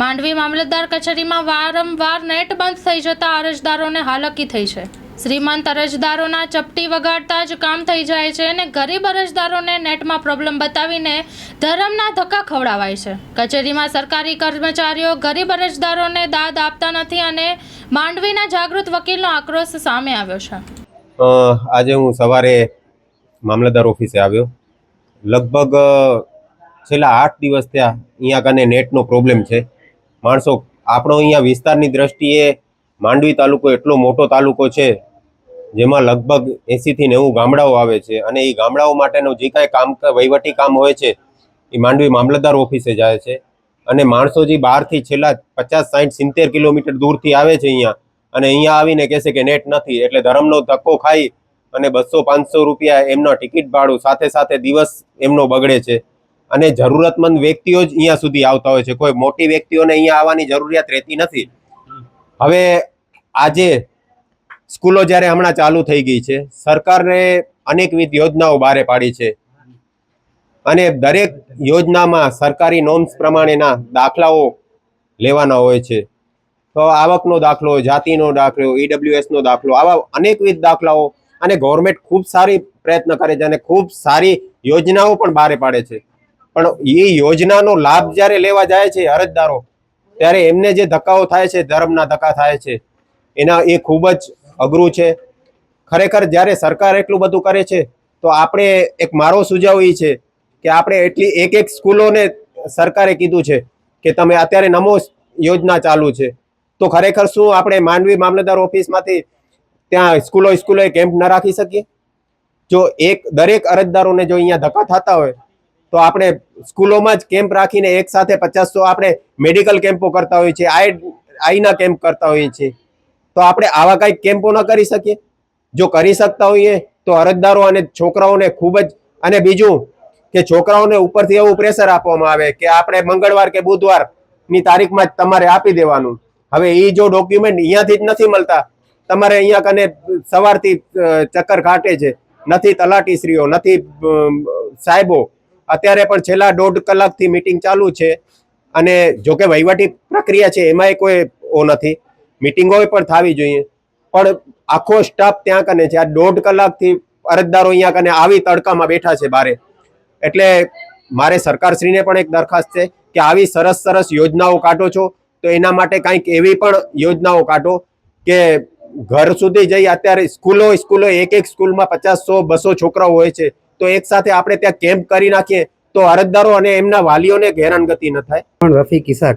માંડવી મામલતદાર કચેરીમાં વારંવાર નેટ બંધ થઈ જતા અરજદારોને હાલકી થઈ છે. શ્રીમંત અરજદારોના ચપટી વગાડતા જ કામ થઈ જાય છે અને ગરીબ અરજદારોને નેટમાં પ્રોબ્લેમ બતાવીને ધરમના ધક્કા ખવડાવાય છે. કચેરીમાં સરકારી કર્મચારીઓ ગરીબ અરજદારોને દાદ આપતા નથી અને માંડવીના જાગૃત વકીલનો આક્રોશ સામે આવ્યો છે. આજે હું સવારે મામલતદાર ઓફિસે આવ્યો. લગભગ છેલ્લા આઠ દિવસ ત્યાં અહીંયા કને નેટનો પ્રોબ્લેમ છે. માણસો આપણો અહીંયા વિસ્તારની દ્રષ્ટિએ માંડવી તાલુકો એટલો મોટો તાલુકો છે, જેમાં લગભગ એંસીથી નેવું ગામડાઓ આવે છે અને એ ગામડાઓ માટેનું જે કાંઈ કામ વહીવટી કામ હોય છે, એ માંડવી મામલતદાર ઓફિસે જાય છે. અને માણસો જે બહારથી છેલ્લા પચાસ સાઠ સિત્તેર કિલોમીટર દૂરથી આવે છે અહીંયા અને અહીંયા આવીને કહેશે કે નેટ નથી એટલે ધરમનો ધક્કો ખાઈ અને બસો, પાંચસો રૂપિયા એમનો ટિકિટ ભાડું સાથે સાથે દિવસ એમનો બગડે છે. અને જરૂરતમંદ વ્યક્તિઓ જ અહીંયા સુધી આવતા હોય છે. કોઈ મોટી વ્યક્તિઓને અહીંયા આવવાની જરૂરિયાત રહેતી નથી. હવે આજે સ્કૂલો જ્યારે હમણાં ચાલુ થઈ ગઈ છે, સરકારે અનેકવિધ યોજનાઓ બહાર પાડી છે. અને દરેક યોજનામાં સરકારી નોમ્સ પ્રમાણેના દાખલાઓ લેવાના હોય છે. તો આવકનો દાખલો, જાતિનો દાખલો, ઈડબ્લ્યુએસનો દાખલો, આવા અનેકવિધ દાખલાઓ અને ગવર્મેન્ટ ખૂબ સારી પ્રયત્ન કરે છે અને ખૂબ સારી યોજનાઓ પણ બહાર પાડે છે. પણ એ યોજનાનો લાભ જ્યારે લેવા જાય છે અરજદારો, ત્યારે એમને જે ધક્કાઓ થાય છે, ધર્મના ધક્કા થાય છે, એના એ ખૂબ જ અઘરું છે. ખરેખર જ્યારે સરકાર એટલું બધું કરે છે, તો આપણે એક મારો સુઝાવ એ છે કે આપણે એટલી એક એક સ્કૂલોને સરકારે કીધું છે કે તમે અત્યારે નમો યોજના ચાલુ છે. તો ખરેખર શું આપણે માનવી મામલતદાર ઓફિસમાંથી ત્યાં સ્કૂલો સ્કૂલોએ કેમ્પ ન રાખી શકીએ? જો એક દરેક અરજદારોને જો અહીંયા ધક્કા થતા હોય તો આપણે સ્કૂલોમાં જ કેમ્પ રાખીને એક સાથે પચાસસો આપણે મેડિકલ કેમ્પો કરતા હોઈએ છીએ, આઈ આઈના કેમ્પ કરતા હોઈએ છીએ. તો આપણે આવા કંઈક કેમ્પો ન કરી શકીએ. જો કરી શકતા હોઈએ તો અરજદારો અને છોકરાઓને ખૂબ જ, અને બીજું કે છોકરાઓને ઉપરથી એવું પ્રેશર આપવામાં આવે કે આપણે મંગળવાર કે બુધવારની તારીખમાં જ તમારે આપી દેવાનું. હવે એ જો ડોક્યુમેન્ટ અહીંયાથી જ નથી મળતા. તમારે અહીંયા કને સવારથી ચક્કર કાટે છે. નથી તલાટીશ્રીઓ, નથી સાહેબો અત્યારે પણ છેલ્લા દોઢ કલાકથી મિટિંગ ચાલુ છે. અને જો કે વહીવટી પ્રક્રિયા છે, એમાંય કોઈ ઓ નથી. મિટિંગો પણ થવી જોઈએ. પણ આખો સ્ટાફ ત્યાં કને છે? આ દોઢ કલાકથી અરજદારો અહીંયા કને આવી તડકામાં બેઠા છે બારે. એટલે મારે સરકારશ્રીને પણ એક દરખાસ્ત છે કે આવી સરસ સરસ યોજનાઓ કાઢો છો, તો એના માટે કંઈક એવી પણ યોજનાઓ કાઢો કે ઘર સુધી જઈ અત્યારે સ્કૂલો સ્કૂલો એક એક સ્કૂલમાં પચાસ સો, બસો છોકરાઓ હોય છે. તો એક સાથે આપણે ત્યાં કેમ્પ કરી નાખીએ તો અરજદારો અને એમના વાલીઓને હેરાનગતિ ન થાય. પણ રફી કિસાક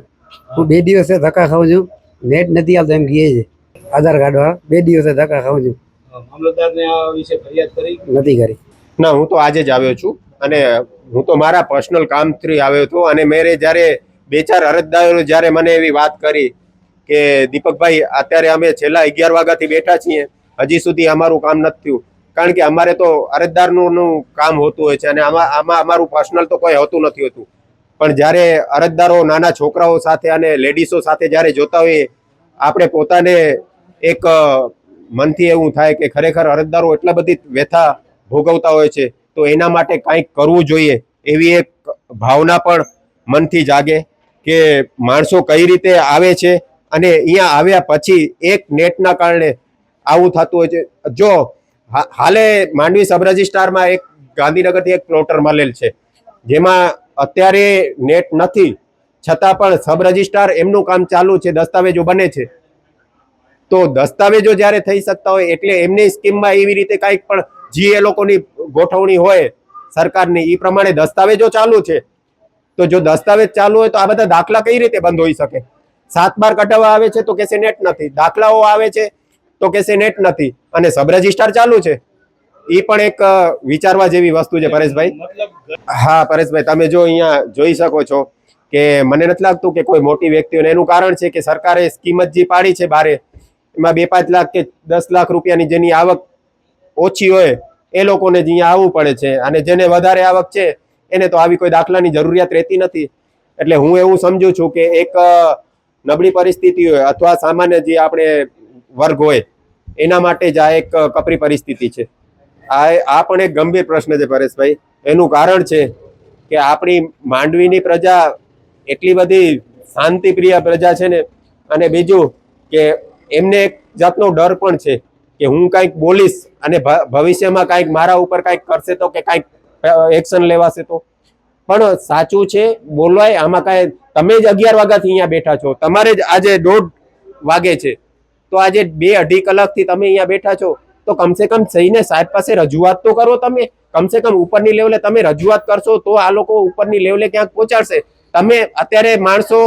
હું બે દિવસે ધક્કા ખાઉં છું નેટ નથી આવતો એમ કહે છે. આધાર કાર્ડ વાળા બે દિવસે ધક્કા ખાઉં છું. મામલતદારને આ વિશે ફરિયાદ કરી? નથી કરી. ના હું તો આજે જ આવ્યો છું અને હું તો મારા પર્સનલ કામથી આવ્યો હતો અને મેરે જ્યારે બે ચાર અરજદારો જ્યારે મને એવી વાત કરી કે દીપકભાઈ અત્યારે અમે છેલ્લા અગિયાર વાગ્યાથી બેઠા છીએ. હજી સુધી અમારું કામ નથી થયું. કારણ કે અમારે તો અરજદારનું કામ હોતું હોય છે અને આમાં આમાં અમારું પર્સનલ તો કોઈ હોતું નથી હોતું. પણ જ્યારે અરજદારો નાના છોકરાઓ સાથે અને લેડીસો સાથે જ્યારે જોતા હોઈએ આપણે પોતાને એક મનથી એવું થાય કે ખરેખર અરજદારો એટલા બધી વ્યથા ભોગવતા હોય છે, તો એના માટે કાંઈક કરવું જોઈએ એવી એક ભાવના પણ મનથી જાગે કે માણસો કઈ રીતે આવે છે અને અહીંયા આવ્યા પછી એક નેટના કારણે આવું થતું હોય છે. જો હાલે માંડવી સબ રજિસ્ટ્રારમાં એક ગાંધીનગરથી એક પ્લોટર મળેલ છે. જેમાં અત્યારે નેટ નથી, છતાં પણ સબ રજિસ્ટ્રાર એમનું કામ ચાલુ છે, દસ્તાવેજો બને છે. તો દસ્તાવેજો જ્યારે થઈ શકતા હોય, એટલે એમની સ્કીમમાં એવી રીતે કાંઈક પણ જે એ લોકોની ગોઠવણી હોય, સરકારની એ પ્રમાણે દસ્તાવેજો ચાલુ છે. તો જો દસ્તાવેજ ચાલુ હોય, તો આ બધા દાખલા કઈ રીતે બંધ હોઈ શકે? સાત બાર કઢાવવા આવે છે તો કેસે નેટ નથી. દાખલાઓ આવે છે તો કેસે નેટ નથી. અને સબ રજિસ્ટર ચાલુ છે. એ પણ એક વિચારવા જેવી વસ્તુ છે પરેશભાઈ. હા પરેશભાઈ તમે જો અહીંયા જોઈ શકો છો કે મને નથી લાગતું કે કોઈ મોટી વ્યક્તિઓને એનું કારણ છે કે સરકારે સ્કીમ જ જે પાડી છે બારે એમાં બે પાંચ લાખ કે દસ લાખ રૂપિયાની જેની આવક ઓછી હોય એ લોકોને જ અહીંયા આવવું પડે છે. અને જેને વધારે આવક છે એને તો આવી કોઈ દાખલાની જરૂરિયાત રહેતી નથી. એટલે હું એવું સમજુ છું કે એક નબળી પરિસ્થિતિ હોય અથવા સામાન્ય જે આપણે વર્ગ હોય, એના માટે જ આ એક કપરી પરિસ્થિતિ છે. આ આ પણ એક ગંભીર પ્રશ્ન છે પરેશભાઈ. એનું કારણ છે કે આપણી માંડવીની પ્રજા એટલી બધી શાંતિપ્રિય પ્રજા છે ને, અને બીજું કે એમને એક જાતનો ડર પણ છે કે હું કાંઈક બોલીશ અને ભવિષ્યમાં કાંઈક મારા ઉપર કાંઈક કરશે તો કે કાંઈક એક્શન લેવાશે તો. પણ સાચું છે, બોલવાય, આમાં કાંઈ તમે જ અગિયાર વાગ્યાથી અહીંયા બેઠા છો. તમારે જ આજે દોઢ વાગે છે. તો આજે બે અઢી કલાકથી તમે અહીંયા બેઠા છો. તો કમસે કમ જઈને સાહેબ પાસે રજૂઆત તો કરો તમે. કમસે કમ ઉપરની લેવલે તમે રજૂઆત કરશો તો આ લોકો ઉપરની લેવલે ક્યાંક પહોંચાડશે. તમે અત્યારે માણસો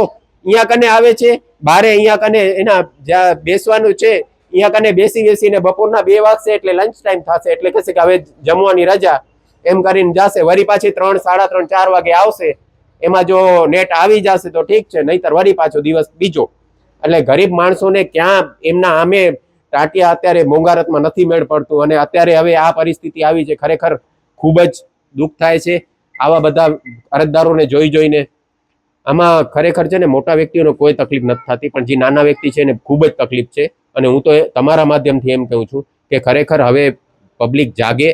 અહીંયા કને આવે છે? બારે અહીંયા કને એના જ્યાં બેસવાનું છે, અહીંયા કને બેસી બેસીને બપોરના બે વાગશે એટલે લંચ ટાઈમ થશે. એટલે કહેશે કે હવે જમવાની રજા. એમ કરીને જાશે. વરી પાછી ત્રણ, સાડા ત્રણ, ચાર વાગે આવશે. એમાં જો નેટ આવી જશે તો ઠીક છે. નહીતર વળી પાછો દિવસ બીજો. એટલે ગરીબ માણસોને ક્યાં એમના આમે ટાટિયા અત્યારે મોંઘારતમાં નથી મેળ પડતું અને અત્યારે હવે આ પરિસ્થિતિ આવી છે, ખરેખર ખૂબ જ દુઃખ થાય છે. આવા બધા અરજદારોને જોઈ જોઈને આમાં ખરેખર છે ને મોટા વ્યક્તિઓને કોઈ તકલીફ નથી થતી, પણ જે નાના વ્યક્તિ છે એને ખૂબ જ તકલીફ છે. અને હું તો તમારા માધ્યમથી એમ કહું છું કે ખરેખર હવે પબ્લિક જાગે,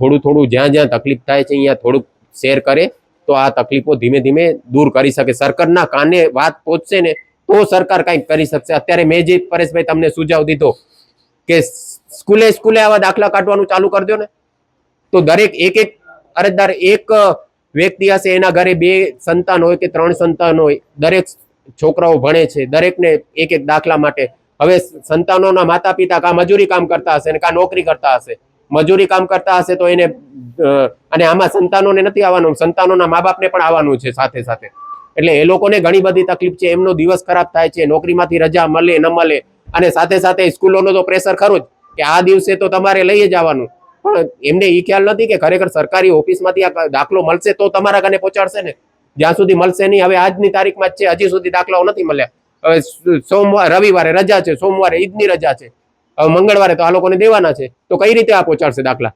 થોડું થોડું જ્યાં જ્યાં તકલીફ થાય છે અહીંયા થોડુંક શેર કરે, તો આ તકલીફો ધીમે ધીમે દૂર કરી શકે. સરકારના કાને વાત પહોંચશે ને તો સરકાર કંઈક કરી શકશે. અત્યારે મેં જે પરેશભાઈ તમને સુઝાવ દીધો કે સ્કૂલે સ્કૂલે આવા દાખલા કાઢવાનું ચાલુ કરજો ને. તો દરેક એક એક અરજદાર એક વ્યક્તિ હશે, એના ઘરે બે સંતાન હોય કે ત્રણ સંતાન હોય, દરેક છોકરાઓ ભણે છે, દરેકને એક એક દાખલા માટે. હવે સંતાનોના માતા પિતા કાં મજૂરી કામ કરતા હશે ને કાં નોકરી કરતા હશે. મજૂરી કામ કરતા હશે તો એને અને આમાં સંતાનોને નથી આવવાનું, સંતાનોના મા બાપને પણ આવવાનું છે સાથે સાથે. એટલે એ લોકોને ઘણી બધી તકલીફ છે, એમનો દિવસ ખરાબ થાય છે, નોકરીમાંથી રજા મળે, ન મળે. અને સાથે સાથે સ્કૂલોનો તો પ્રેશર ખરું જ કે આ દિવસે તો તમારે લઈ જ આવવાનું. પણ એમને એ ખ્યાલ નથી કે ખરેખર સરકારી ઓફિસમાંથી આ દાખલો મળશે તો તમારા કને પહોંચાડશે ને? જ્યાં સુધી મળશે નહીં, હવે આજની તારીખમાં જ છે, હજી સુધી દાખલાઓ નથી મળ્યા. હવે સોમવાર, રવિવારે રજા છે, સોમવારે ઈદની રજા છે. હવે મંગળવારે તો આ લોકોને દેવાના છે. તો કઈ રીતે આ પહોંચાડશે દાખલા?